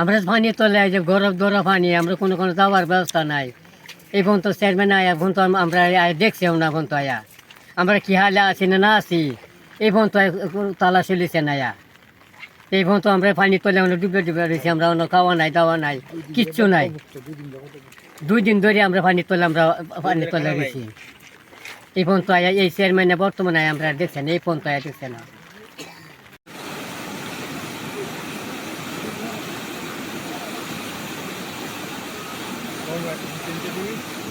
আমরা পানি তোলে যে গরম দরা পানি, আমরা কোনো কোনো যাওয়ার ব্যবস্থা নাই। এই পর্যন্ত চেয়ারম্যান আয়া পর্যন্ত তো আমরা আয়া দেখছেও না তো আয়া। আমরা কি হালে আছি না না আছি, এই পর্যন্ত তালা চলিছে না আয়া। এই তো আমরা পানি তোলে আমরা ডুবে ডুবে রয়েছি, আমরা অন্য খাওয়া নাই, দাওয়া নাই, কিচ্ছু নাই। দুই দিন ধরে আমরা পানি তোলে আমরা পানি তোলে রয়েছি। এই পর্যন্ত আয়া, এই চেয়ারম্যানে বর্তমানে আমরা দেখছেন, এই পর্যন্ত আয়া দেখছে না Vorwärts ins Interview.